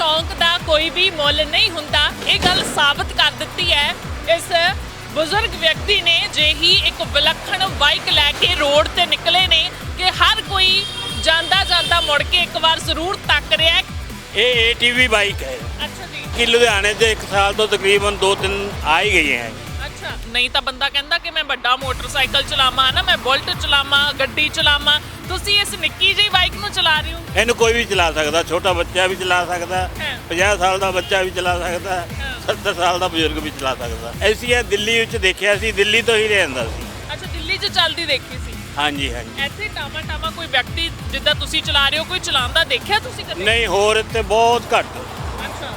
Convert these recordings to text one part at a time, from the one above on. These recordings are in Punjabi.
ਸ਼ੌਂਕ ਦਾ ਕੋਈ ਵੀ ਮੁੱਲ ਨਹੀਂ ਹੁੰਦਾ। ਇਹ ਗੱਲ ਸਾਬਤ ਕਰ ਦਿੱਤੀ ਹੈ। ਇਸ ਬਜ਼ੁਰਗ ਵਿਅਕਤੀ ਨੇ ਜੇ ਹੀ ਇੱਕ ਵਿਲੱਖਣ ਬਾਈਕ ਲੈ ਕੇ ਰੋਡ ਤੇ ਨਿਕਲੇ ਨੇ ਕਿ ਹਰ ਕੋਈ ਜਾਂਦਾ ਜਾਂਦਾ ਮੁੜ ਕੇ ਇੱਕ ਵਾਰ ਜ਼ਰੂਰ ਤੱਕ ਰਿਹਾ ਹੈ। ਇਹ ATV ਬਾਈਕ ਹੈ। ਅੱਛਾ ਜੀ। ਕਿ ਲੁਧਿਆਣੇ ਤੇ ਇੱਕ ਸਾਲ ਤੋਂ ਤਕਰੀਬਨ 2-3 ਆ ਹੀ ਗਈਆਂ ਹੈ। ਅੱਛਾ। ਨਹੀਂ ਤਾਂ ਬੰਦਾ ਕਹਿੰਦਾ ਕਿ ਮੈਂ ਵੱਡਾ ਮੋਟਰਸਾਈਕਲ ਚਲਾਵਾਂ ਨਾ ਮੈਂ ਬੁਲਟ ਚਲਾਵਾਂ ਗੱਡੀ ਚਲਾਵਾਂ। ਤੁਸੀਂ ਇਸ ਨਿੱਕੀ ਜਿਹੀ ਬਾਈਕ ਨੂੰ ਚਲਾ ਰਹੇ ਹੋ? ਇਹਨੂੰ ਕੋਈ ਵੀ ਚਲਾ ਸਕਦਾ ਛੋਟਾ ਬੱਚਾ ਵੀ ਚਲਾ ਸਕਦਾ ਹਾਂ। 50 ਸਾਲ ਦਾ ਬੱਚਾ ਵੀ ਚਲਾ ਸਕਦਾ ਹਾਂ। 70 ਸਾਲ ਦਾ ਬਜ਼ੁਰਗ ਵੀ ਚਲਾ ਸਕਦਾ। ਐਸੀ ਇਹ ਦਿੱਲੀ ਵਿੱਚ ਦੇਖਿਆ ਸੀ ਦਿੱਲੀ ਤੋਂ ਹੀ ਰਹਿੰਦਾ ਸੀ। ਅੱਛਾ ਦਿੱਲੀ 'ਚ ਚੱਲਦੀ ਦੇਖੀ ਸੀ? ਹਾਂਜੀ ਹਾਂਜੀ। ਇੱਥੇ ਟਾਮਾ ਟਾਮਾ ਕੋਈ ਵਿਅਕਤੀ ਜਿੱਦਾਂ ਤੁਸੀਂ ਚਲਾ ਰਹੇ ਹੋ ਕੋਈ ਚਲਾਉਂਦਾ ਦੇਖਿਆ ਤੁਸੀਂ ਕਦੇ? ਨਹੀਂ ਹੋਰ ਇੱਥੇ ਬਹੁਤ ਘੱਟ। ਅੱਛਾ।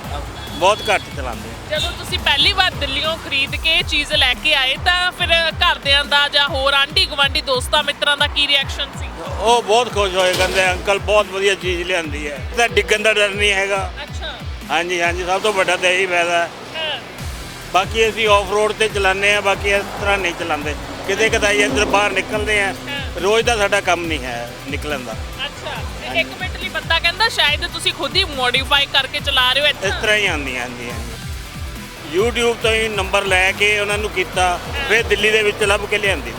ਬਹੁਤ ਘੱਟ ਚਲਾਉਂਦੇ ਜਦੋਂ ਤੁਸੀਂ ਪਹਿਲੀ ਵਾਰ ਦਿੱਲੀੋਂ ਖਰੀਦ ਕੇ ਇਹ ਚੀਜ਼ ਲੈ ਕੇ ਆਏ ਤਾਂ ਫਿਰ ਘਰਦਿਆਂ ਦਾ ਜਾਂ ਹੋਰ ਆਂਢੀ ਗੁਆਂਢੀ ਦੋਸਤਾਂ ਮਿੱਤਰਾਂ ਦਾ ਕੀ ਰਿਐਕਸ਼ਨ ਸੀ? ਉਹ ਬਹੁਤ ਖੁਸ਼ ਹੋਏ ਕਹਿੰਦੇ ਅੰਕਲ ਬਹੁਤ ਵਧੀਆ ਚੀਜ਼ ਲਿਆਂਦੀ ਹੈ। ਤਾਂ ਡਿੱਗਣ ਦਾ ਡਰ ਨਹੀਂ ਹੈਗਾ। ਅੱਛਾ। ਹਾਂਜੀ ਹਾਂਜੀ ਸਭ ਤੋਂ ਵੱਡਾ ਤਾਂ ਇਹੀ ਫਾਇਦਾ ਹੈ। ਬਾਕੀ ਅਸੀਂ ਆਫ ਰੋਡ ਤੇ ਚਲਾਉਂਦੇ ਆ ਬਾਕੀ ਇਸ ਤਰ੍ਹਾਂ ਨਹੀਂ ਚਲਾਉਂਦੇ। ਕਿਤੇ ਕਦਾਈ ਇੱਧਰ ਬਾਹਰ ਨਿਕਲਦੇ ਆ ਰੋਜ਼ ਦਾ ਸਾਡਾ ਕੰਮ ਨਹੀਂ ਹੈ ਨਿਕਲਣ ਦਾ। ਅੱਛਾ। ਇੱਕ ਮਿੰਟ ਲਈ ਬੰਦਾ ਕਹਿੰਦਾ ਸ਼ਾਇਦ ਤੁਸੀਂ ਖੁਦ ਹੀ ਮੋਡੀਫਾਈ ਕਰਕੇ ਚਲਾ ਰਹੇ ਹੋ ਇਸ ਇੱਥੇ ਤਰ੍ਹਾਂ ਹੀ ਆਉਂਦੀਆਂ ਹਾਂਜੀ YouTube ਤੋਂ ਹੀ ਨੰਬਰ ਲੈ ਕੇ ਉਹਨਾਂ ਨੂੰ ਕੀਤਾ ਫਿਰ ਦਿੱਲੀ ਦੇ ਵਿੱਚ ਲੱਭ ਕੇ ਲਿਆਂਦੀ।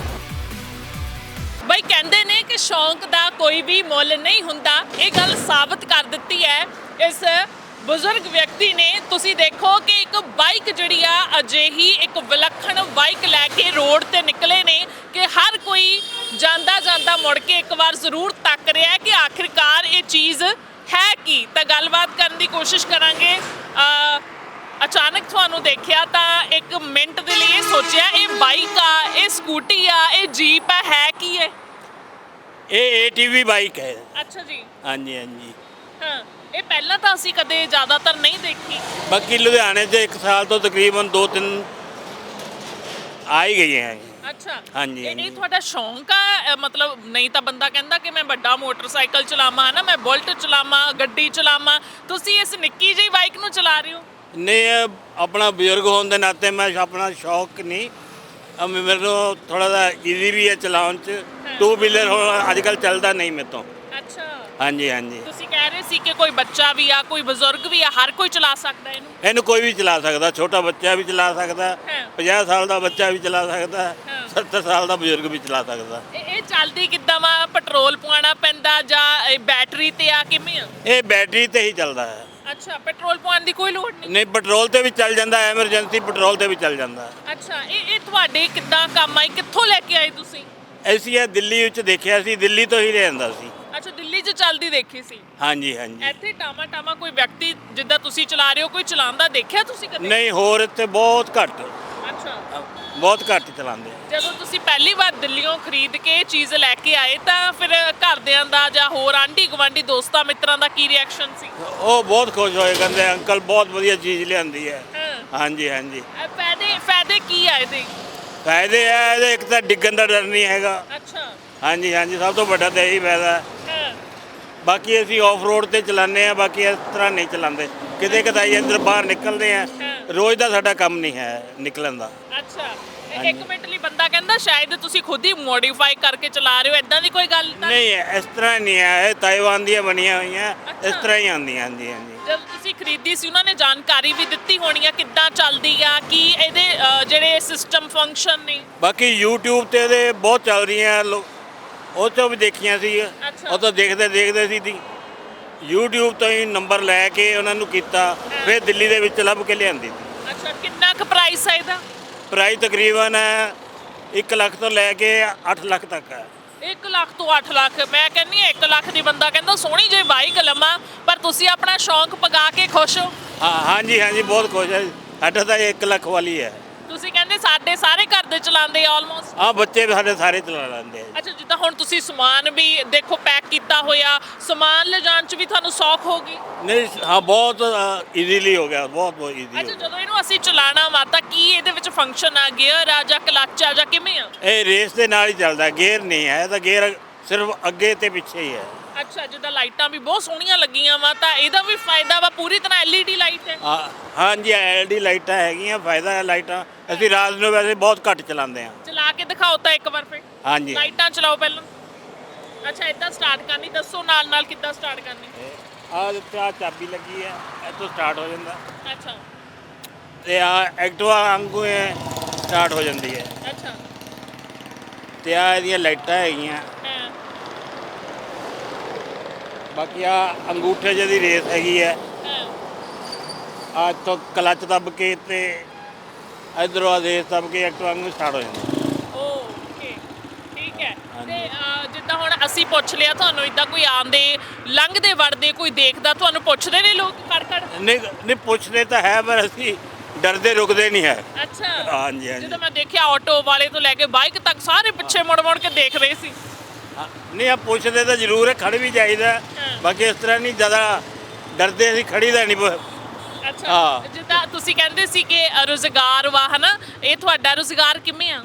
ਬਈ ਕਹਿੰਦੇ ਨੇ ਕਿ ਸ਼ੌਂਕ ਦਾ ਕੋਈ ਵੀ ਮੁੱਲ ਨਹੀਂ ਹੁੰਦਾ। ਇਹ ਗੱਲ ਸਾਬਤ ਕਰ ਦਿੱਤੀ ਹੈ। ਇਸ ਬਜ਼ੁਰਗ ਵਿਅਕਤੀ ਨੇ ਤੁਸੀਂ ਦੇਖੋ ਕਿ ਇੱਕ ਬਾਈਕ ਜਿਹੜੀ ਆ ਅਜਿਹੀ ਇੱਕ ਵਿਲੱਖਣ ਬਾਈਕ ਲੈ ਕੇ ਰੋਡ ਤੇ ਨਿਕਲੇ ਨੇ ਕਿ ਹਰ ਕੋਈ ਜਾਂਦਾ ਜਾਂਦਾ ਮੁੜ ਕੇ ਇੱਕ ਵਾਰ ਜ਼ਰੂਰ ਤੱਕ ਰਿਹਾ ਹੈ ਕਿ ਆਖਿਰਕਾਰ ਚੀਜ਼ ਹੈ ਕੀ? ਤਾਂ ਗੱਲਬਾਤ ਕਰਨ ਦੀ ਕੋਸ਼ਿਸ਼ ਕਰਾਂਗੇ। ਅਚਾਨਕ ਤੁਹਾਨੂੰ ਦੇਖਿਆ ਤਾਂ ਇੱਕ ਮਿੰਟ ਦੇ ਲਈ ਸੋਚਿਆ ਇਹ ਬਾਈਕ ਆ ਇਹ ਸਕੂਟੀ ਆ ਇਹ ਜੀਪ ਆ ਹੈ ਕੀ ਹੈ ਇਹ ATV ਬਾਈਕ ਹੈ। ਅੱਛਾ ਜੀ। ਹਾਂਜੀ ਹਾਂਜੀ। ਹਾਂ ਇਹ ਪਹਿਲਾਂ ਤਾਂ ਅਸੀਂ ਕਦੇ ਜ਼ਿਆਦਾਤਰ ਨਹੀਂ ਦੇਖੀ। ਬਾਕੀ ਲੁਧਿਆਣੇ 'ਚ ਇੱਕ ਸਾਲ ਤੋਂ ਤਕਰੀਬਨ 2-3 ਆ ਹੀ ਗਈਆਂ ਹੈ ਅੱਛਾ। ਹਾਂਜੀ, ਇਹ- ਇਹ ਹਾਂਜੀ। ਤੁਹਾਡਾ ਸ਼ੌਂਕ ਆ? ਅ, ਮਤਲਬ ਨਹੀਂ ਤਾਂ ਬੰਦਾ ਕਹਿੰਦਾ ਕਿ ਮੈਂ ਵੱਡਾ ਮੋਟਰਸਾਈਕਲ ਚਲਾਵਾਂ ਨਾ ਮੈਂ ਬੁਲਟ ਚਲਾਵਾਂ ਗੱਡੀ ਚਲਾਵਾਂ। ਤੁਸੀਂ ਇਸ ਨਿੱਕੀ ਜਿਹੀ ਬਾਈਕ ਨੂੰ ਚਲਾ ਰਹੇ ਹੋ? ਨਹੀਂ ਇਹ ਆਪਣਾ ਬਜ਼ੁਰਗ ਹੋਣ ਦੇ ਨਾਤੇ ਮੈਂ ਆਪਣਾ ਸ਼ੌਕ ਨਹੀਂ। ਮੈਨੂੰ ਥੋੜਾ ਜਿਹਾ ਈਜ਼ੀ ਵੀ ਹੈ ਚਲਾਉਣ 'ਚ। ਟੂ ਵੀਲਰ ਹੁਣ ਅੱਜ ਕੱਲ ਚੱਲਦਾ ਨਹੀਂ ਮੇਰੇ ਤੋਂ। ਅੱਛਾ ਹਾਂਜੀ ਹਾਂਜੀ। ਤੁਸੀਂ ਕਹਿ ਰਹੇ ਸੀ ਕਿ ਕੋਈ ਬੱਚਾ ਵੀ ਆ ਕੋਈ ਬਜ਼ੁਰਗ ਵੀ ਆ ਹਰ ਕੋਈ ਚਲਾ ਸਕਦਾ ਇਹਨੂੰ? ਇਹਨੂੰ ਕੋਈ ਵੀ ਚਲਾ ਸਕਦਾ ਛੋਟਾ ਬੱਚਾ ਵੀ ਚਲਾ ਸਕਦਾ ਹਾਂ। 50 ਸਾਲ ਦਾ ਬੱਚਾ ਵੀ ਚਲਾ ਸਕਦਾ ਹਾਂ। 70 ਸਾਲ ਦਾ ਬਜ਼ੁਰਗ ਵੀ ਚਲਾ ਸਕਦਾ। ਇਹ ਇਹ ਚੱਲਦੀ ਕਿੱਦਾਂ ਵਾ? ਪੈਟਰੋਲ ਪਵਾਉਣਾ ਪੈਂਦਾ ਜਾਂ ਇਹ ਬੈਟਰੀ ਤੇ ਆ ਕਿਵੇਂ ਆ? ਇਹ ਬੈਟਰੀ ਤੇ ਹੀ ਚੱਲਦਾ ਹੈ। ਅੱਛਾ ਪੈਟਰੋਲ ਪਵਾਉਣ ਦੀ ਕੋਈ ਲੋੜ ਨਹੀਂ? ਨਹੀਂ ਪੈਟਰੋਲ ਤੇ ਵੀ ਚੱਲ ਜਾਂਦਾ ਹੈ ਐਮਰਜੈਂਸੀ ਪੈਟਰੋਲ ਤੇ ਵੀ ਚੱਲ ਜਾਂਦਾ। ਹੈ ਅੱਛਾ ਇਹ ਇਹ ਤੁਹਾਡੇ ਕਿੱਦਾਂ ਕੰਮ ਆਈ? ਕਿੱਥੋਂ ਲੈ ਕੇ ਆਏ ਤੁਸੀਂ? ਐਸੀ ਇਹ ਦਿੱਲੀ ਵਿੱਚ ਦੇਖਿਆ ਸੀ ਦਿੱਲੀ ਤੋਂ ਹੀ ਰਹਿੰਦਾ ਸੀ। 'ਚ ਚੱਲਦੀ ਦੇਖੀ ਸੀ? ਹਾਂਜੀ ਹਾਂਜੀ। ਇੱਥੇ ਟਾਮਾ ਟਾਮਾ ਕੋਈ ਵਿਅਕਤੀ ਜਿੱਦਾਂ ਤੁਸੀਂ ਚਲਾ ਰਹੇ ਹੋ ਕੋਈ ਚਲਾਉਂਦਾ ਦੇਖਿਆ ਤੁਸੀਂ ਕਦੇ? ਨਹੀਂ ਹੋਰ ਇੱਥੇ ਬਹੁਤ ਘੱਟ। ਅੱਛਾ। ਬਹੁਤ ਘੱਟ ਚਲਾਉਂਦੇ ਆ। ਜਦੋਂ ਤੁਸੀਂ ਪਹਿਲੀ ਵਾਰ ਦਿੱਲੀੋਂ ਖਰੀਦ ਕੇ ਇਹ ਚੀਜ਼ ਲੈ ਕੇ ਆਏ ਤਾਂ ਫਿਰ ਘਰਦਿਆਂ ਦਾ ਜਾਂ ਹੋਰ ਆਂਢੀ ਗੁਆਂਢੀ ਦੋਸਤਾਂ ਮਿੱਤਰਾਂ ਦਾ ਕੀ ਰਿਐਕਸ਼ਨ ਸੀ? ਉਹ ਬਹੁਤ ਖੁਸ਼ ਹੋਏ ਕਹਿੰਦੇ ਅੰਕਲ ਬਹੁਤ ਵਧੀਆ ਚੀਜ਼ ਲਿਆਂਦੀ ਹੈ। ਹਾਂ। ਹਾਂਜੀ ਹਾਂਜੀ। ਇਹ ਫਾਇਦੇ ਫਾਇਦੇ ਕੀ ਆ ਇਹਦੇ? ਫਾਇਦੇ ਆ ਇਹਦੇ ਇੱਕ ਤਾਂ ਡਿੱਗਣ ਦਾ ਡਰ ਨਹੀਂ ਹੈਗਾ। ਅੱਛਾ। ਹਾਂਜੀ ਹਾਂਜੀ ਸਭ ਤੋਂ ਵੱਡਾ ਤਾਂ ਇਹੀ ਫਾਇਦਾ। ਹਾਂ ਬਾਕੀ ਅਸੀਂ ਆਫ ਰੋਡ ਤੇ ਚਲਾਉਂਦੇ ਆ ਬਾਕੀ ਇਸ ਤਰ੍ਹਾਂ ਨਹੀਂ ਚਲਾਉਂਦੇ। ਕਿਤੇ ਕਦਾਈ ਇੱਧਰ ਬਾਹਰ ਨਿਕਲਦੇ ਆ ਰੋਜ਼ ਦਾ ਸਾਡਾ ਕੰਮ ਨਹੀਂ ਹੈ ਨਿਕਲਣ ਦਾ। ਅੱਛਾ ਇੱਕ ਮਿੰਟ ਲਈ ਬੰਦਾ ਕਹਿੰਦਾ ਸ਼ਾਇਦ ਤੁਸੀਂ ਖੁਦ ਹੀ ਮੋਡੀਫਾਈ ਕਰਕੇ ਚਲਾ ਰਹੇ ਹੋ ਇਦਾਂ ਦੀ ਕੋਈ ਗੱਲ ਤਾਂ ਨਹੀਂ ਇਸ ਤਰ੍ਹਾਂ ਨਹੀਂ ਹੈ ਇਹ ਤਾਈਵਾਨ ਦੀਆਂ ਬਣੀਆਂ ਹੋਈਆਂ ਇਸ। ਤਰ੍ਹਾਂ ਹੀ ਆਉਂਦੀਆਂ ਹਾਂਜੀ ਹਾਂਜੀ। ਜਦੋਂ ਤੁਸੀਂ ਖਰੀਦੀ ਸੀ ਉਹਨਾਂ ਨੇ ਜਾਣਕਾਰੀ ਵੀ ਦਿੱਤੀ ਹੋਣੀ ਆ ਕਿੱਦਾਂ ਚੱਲਦੀ ਆ ਕੀ ਇਹਦੇ ਅ, ਜਿਹੜੇ ਸਿਸਟਮ ਫੰਕਸ਼ਨ ਨੇ? ਬਾਕੀ YouTube ਤੇ ਇਹਦੇ ਬਹੁਤ ਚੱਲ ਰਹੀਆਂ ਲੋ- ਉਹ ਤੋਂ ਵੀ ਦੇਖੀਆਂ ਸੀ। ਉਹ ਤੋਂ ਦੇਖਦੇ ਦੇਖਦੇ ਸੀ ਦੀ YouTube ਤੋਂ ਹੀ ਨੰਬਰ ਲੈ ਕੇ ਉਹਨਾਂ ਨੂੰ ਕੀਤਾ। ਫਿਰ ਦਿੱਲੀ ਦੇ ਵਿੱਚ ਲੱਭ ਕੇ ਲਿਆਂਦੀ ਸੀ। ਅੱਛਾ ਕਿੰਨਾ ਕੁ ਪ੍ਰਾਈਸ ਹੈ ਇਹਦਾ? ਪ੍ਰਾਈਸ ਤਕਰੀਬਨ 1 ਲੱਖ ਤੋਂ ਲੈ ਕੇ 8 ਲੱਖ ਤੱਕ ਹੈ। 1 ਲੱਖ ਤੋਂ 8 ਲੱਖ। ਮੈਂ ਕਹਿੰਨੀ 1 ਲੱਖ ਦੀ ਬੰਦਾ ਕਹਿੰਦਾ ਸੋਹਣੀ ਜਿਹੀ ਬਾਈਕ ਲਵਾਂ ਪਰ ਤੁਸੀਂ ਆਪਣਾ ਸ਼ੌਂਕ ਪਗਾ ਕੇ ਖੁਸ਼ ਹੋ? ਹਾਂ ਹਾਂਜੀ ਹਾਂਜੀ ਬਹੁਤ ਖੁਸ਼ ਹੈ। ਸਾਡਾ ਤਾਂ 1 ਲੱਖ ਵਾਲੀ ਹੈ। ਕਹਿੰਦੇ ਸਾਡੇ ਸਾਰੇ ਘਰ ਦੇ ਚਲਾਉਂਦੇ ਆਲਮੋਸਟ ਆ ਬੱਚੇ ਵੀ ਸਾਡੇ ਸਾਰੇ ਚਲਾ ਲੈਂਦੇ ਆ ਅੱਛਾ ਜਿੱਦਾਂ ਹੁਣ ਤੁਸੀਂ ਸਮਾਨ ਵੀ ਦੇਖੋ ਪੈਕ ਕੀਤਾ ਹੋਇਆ ਸਮਾਨ ਲਿਜਾਣ ਚ ਵੀ ਤੁਹਾਨੂੰ ਸੌਖ ਹੋਗੀ ਨਹੀਂ ਹਾਂ ਬਹੁਤ ਈਜ਼ੀਲੀ ਹੋ ਗਿਆ ਬਹੁਤ ਬਹੁਤ ਈਜ਼ੀ ਅੱਛਾ ਜਦੋਂ ਇਹਨੂੰ ਅਸੀਂ ਚਲਾਣਾ ਵਾ ਤਾਂ ਕੀ ਇਹਦੇ ਵਿੱਚ ਫੰਕਸ਼ਨ ਆ? ਗੇਅਰ ਆ ਜਾਂ ਕਲੱਚ ਆ ਜਾਂ ਕਿਵੇਂ ਆ? ਇਹ ਰੇਸ ਦੇ ਨਾਲ ਹੀ ਚੱਲਦਾ ਗੇਅਰ ਨਹੀਂ ਹੈ ਇਹ ਤਾਂ ਗੇਅਰ ਸਿਰਫ ਅੱਗੇ ਤੇ ਪਿੱਛੇ ਹੀ ਹੈ। ਅੱਛਾ ਜਿੱਦਾਂ ਲਾਈਟਾਂ ਵੀ ਬਹੁਤ ਸੋਹਣੀਆਂ ਲੱਗੀਆਂ ਵਾ ਤਾਂ ਇਹਦਾ ਵੀ ਫਾਇਦਾ ਵਾ ਪੂਰੀ ਤਰ੍ਹਾਂ LED ਲਾਈਟ ਹੈ। ਹਾਂ ਹਾਂਜੀ ਐਲਡੀ ਲਾਈਟਾਂ ਹੈਗੀਆਂ ਫਾਇਦਾ ਹੈ ਲਾਈਟਾਂ। ਅਸੀਂ ਰਾਤ ਨੂੰ ਵੈਸੇ ਬਹੁਤ ਘੱਟ ਚਲਾਉਂਦੇ ਹਾਂ। ਚਲਾ ਕੇ ਦਿਖਾਓ ਤਾਂ ਇੱਕ ਵਾਰ ਫਿਰ। ਹਾਂਜੀ। ਲਾਈਟਾਂ ਚਲਾਓ ਪਹਿਲਾਂ। ਅੱਛਾ ਇਦਾਂ ਸਟਾਰਟ ਕਰਨੀ ਦੱਸੋ ਨਾਲ ਨਾਲ ਕਿੱਦਾਂ ਸਟਾਰਟ ਕਰਨੀ? ਆ ਦਿੱਤੇ ਆ ਚਾਬੀ ਲੱਗੀ ਹੈ ਇੱਥੋਂ ਸਟਾਰਟ ਹੋ ਜਾਂਦਾ। ਅੱਛਾ। ਤੇ ਆ ਐਕਟਿਵਾ ਵਾਂਗੂ ਹੈ ਸਟਾਰਟ ਹੋ ਜਾਂਦੀ ਹੈ। ਅੱਛਾ। ਤੇ ਆ ਇਹਦੀਆਂ ਲਾਈਟਾਂ ਹੈਗੀਆਂ। ਬਾਕੀ ਆ ਅੰਗੂਠੇ ਜਿਹੀ ਰੇਸ ਹੈਗੀ ਹੈ ਆ ਇੱਥੋਂ ਕਲੱਚ ਦੱਬ ਕੇ ਤੇ ਇਧਰੋਂ ਆ ਰੇਸ ਦੱਬ ਕੇ ਐਕਟਿਵਾ ਵਾਂਗੂ ਸਟਾਰਟ ਹੋ ਜਾਂਦਾ। ਓਕੇ ਠੀਕ ਹੈ। ਤੇ ਅਹ, ਜਿੱਦਾਂ ਹੁਣ ਅਸੀਂ ਪੁੱਛ ਲਿਆ ਤੁਹਾਨੂੰ ਇਦਾਂ ਕੋਈ ਆਉਂਦੇ ਲੰਘਦੇ ਵੜਦੇ ਕੋਈ ਦੇਖਦਾ ਤੁਹਾਨੂੰ ਪੁੱਛਦੇ ਨੇ ਲੋਕ ਖੜ ਖੜ ਨਹੀਂ ਨਹੀਂ ਪੁੱਛਦੇ ਤਾਂ ਹੈ ਪਰ ਅਸੀਂ ਡਰਦੇ ਰੁਕਦੇ ਨਹੀਂ ਹੈ। ਅੱਛਾ। ਹਾਂਜੀ ਹਾਂਜੀ। ਜਦੋਂ ਮੈਂ ਦੇਖਿਆ ਆਟੋ ਵਾਲੇ ਤੋਂ ਲੈ ਕੇ ਬਾਈਕ ਤੱਕ ਸਾਰੇ ਪਿੱਛੇ ਮੁੜ ਮੁੜ ਕੇ ਦੇਖ ਰਹੇ ਸੀ। ਨਹੀਂ ਆ ਪੁੱਛਦੇ ਤਾਂ ਜ਼ਰੂਰ ਹੈ ਖੜ ਵੀ ਜਾਈਦਾ। ਬਾਕੀ ਇਸ ਤਰ੍ਹਾਂ ਨਹੀਂ ਜ਼ਿਆਦਾ ਡਰਦੇ ਅਸੀਂ ਖੜੀ ਦਾ ਨਹੀਂ ਅੱਛਾ ਹਾਂ। ਜਿੱਦਾਂ ਤੁਸੀਂ ਕਹਿੰਦੇ ਸੀ ਕਿ ਰੁਜ਼ਗਾਰ ਵਾ ਹਨਾ ਇਹ ਤੁਹਾਡਾ ਰੁਜ਼ਗਾਰ ਕਿਵੇਂ ਆ?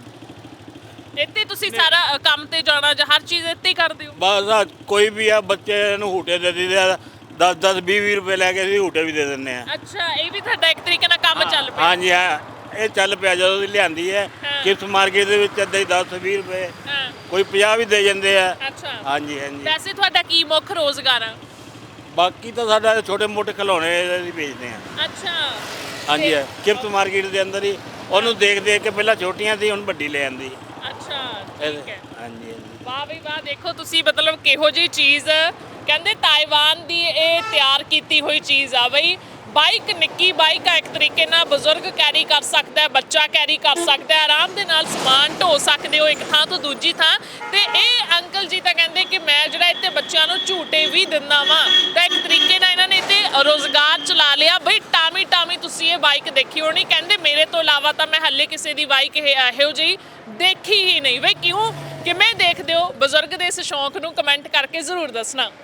ਇੱਥੇ ਤੁਸੀਂ ਸਾਰਾ ਅ, ਕੰਮ ਤੇ ਜਾਣਾ ਜਾਂ ਹਰ ਚੀਜ਼ ਇੱਥੇ ਹੀ ਕਰਦੇ ਹੋ? ਬਸ ਆਹ ਕੋਈ ਵੀ ਆ ਬੱਚੇ ਨੂੰ ਹੂਟੇ ਦੇ ਦਿੰਦੇ ਆ 10 10 20 20 ਰੁਪਏ ਲੈ ਕੇ ਅਸੀਂ ਹੂਟੇ ਵੀ ਦੇ ਦਿੰਦੇ ਆ। ਅੱਛਾ ਇਹ ਵੀ ਤੁਹਾਡਾ ਇੱਕ ਤਰੀਕੇ ਨਾਲ ਕੰਮ ਚੱਲ ਪਿਆ। ਹਾਂਜੀ ਹਾਂ। ਇਹ ਚੱਲ ਪਿਆ ਜਦੋਂ ਦੀ ਲਿਆਂਦੀ ਹੈ। ਕਿਸ ਮਾਰਕੀਟ ਦੇ ਵਿੱਚ ਅੱਧੇ 10 20 ਰੁਪਏ। ਹਾਂ। ਕੋਈ 50 ਵੀ ਦੇ ਜਾਂਦੇ ਆ। ਅੱਛਾ। ਹਾਂਜੀ ਹਾਂਜੀ। ਵੈਸੇ ਤੁਹਾਡਾ ਕੀ ਮੁੱਖ ਰੋਜ਼ਗਾਰ? ਆ ਬਾਕੀ ਤਾਂ ਸਾਡਾ ਛੋਟੇ ਮੋਟੇ ਖਿਡੌਣੇ ਅਸੀਂ ਵੇਚਦੇ ਆ। ਅੱਛਾ। ਹਾਂਜੀ ਤੇ- ਕਿਪਸ ਮਾਰਕੀਟ ਦੇ ਅੰਦਰ ਹੀ। ਉਹਨੂੰ ਦੇਖ ਦੇਖ ਕੇ ਪਹਿਲਾਂ ਛੋਟੀਆਂ ਸੀ ਹੁਣ ਵੱਡੀ ਲੈ ਆਂਦੀ। ਅੱਛਾ ਠੀਕ ਹੈ। ਹਾਂਜੀ ਵਾਹ ਬਈ ਵਾਹ ਦੇਖੋ ਤੁਸੀਂ ਮਤਲਬ ਕਿਹੋ ਜੀ ਚੀਜ਼ ਕਹਿੰਦੇ ਤਾਇਵਾਨ ਦੀ ਇਹ ਤਿਆਰ ਕੀਤੀ ਹੋਈ ਚੀਜ਼ ਆ ਬਈ। ਬਾਈਕ, ਨਿੱਕੀ ਬਾਈਕ ਆ, ਇੱਕ ਤਰੀਕੇ ਨਾਲ ਬਜ਼ੁਰਗ ਕੈਰੀ ਕਰ ਸਕਦਾ ਹੈ, ਬੱਚਾ ਕੈਰੀ ਕਰ ਸਕਦਾ ਹੈ, ਆਰਾਮ ਦੇ ਨਾਲ ਸਮਾਨ ਢੋ ਸਕਦੇ ਹੋ ਇੱਕ ਥਾਂ ਤੋਂ ਦੂਜੀ ਥਾਂ। ਤੇ ਇਹ ਅੰਕਲ ਜੀ ਤਾਂ ਕਹਿੰਦੇ ਕਿ ਮੈਂ ਜਿਹੜਾ ਇੱਥੇ ਬੱਚਿਆਂ ਨੂੰ ਝੂਟੇ ਵੀ ਦਿੰਦਾ ਵਾਂ। ਤਾਂ ਇੱਕ ਤਰੀਕੇ ਨਾਲ ਇਹਨਾਂ ਨੇ ਇੱਥੇ ਰੋਜ਼ਗਾਰ ਚਲਾ ਲਿਆ। ਬਈ ਟਾਮੀ ਟਾਮੀ ਤੁਸੀਂ ਇਹ ਬਾਈਕ ਦੇਖੀ ਹੋਣੀ। ਕਹਿੰਦੇ ਮੇਰੇ ਤੋਂ ਇਲਾਵਾ ਤਾਂ ਮੈਂ ਹੱਲੇ ਕਿਸੇ ਦੀ ਬਾਈਕ ਇਹ ਇਹੋ ਜਿਹੀ ਦੇਖੀ ਹੀ ਨਹੀਂ। ਬਈ ਕਿਉਂ? ਕਿਵੇਂ ਦੇਖਦੇ ਹੋ? ਬਜ਼ੁਰਗ ਦੇ ਇਸ ਸ਼ੌਂਕ ਨੂੰ ਕਮੈਂਟ ਕਰਕੇ ਜ਼ਰੂਰ ਦੱਸਣਾ।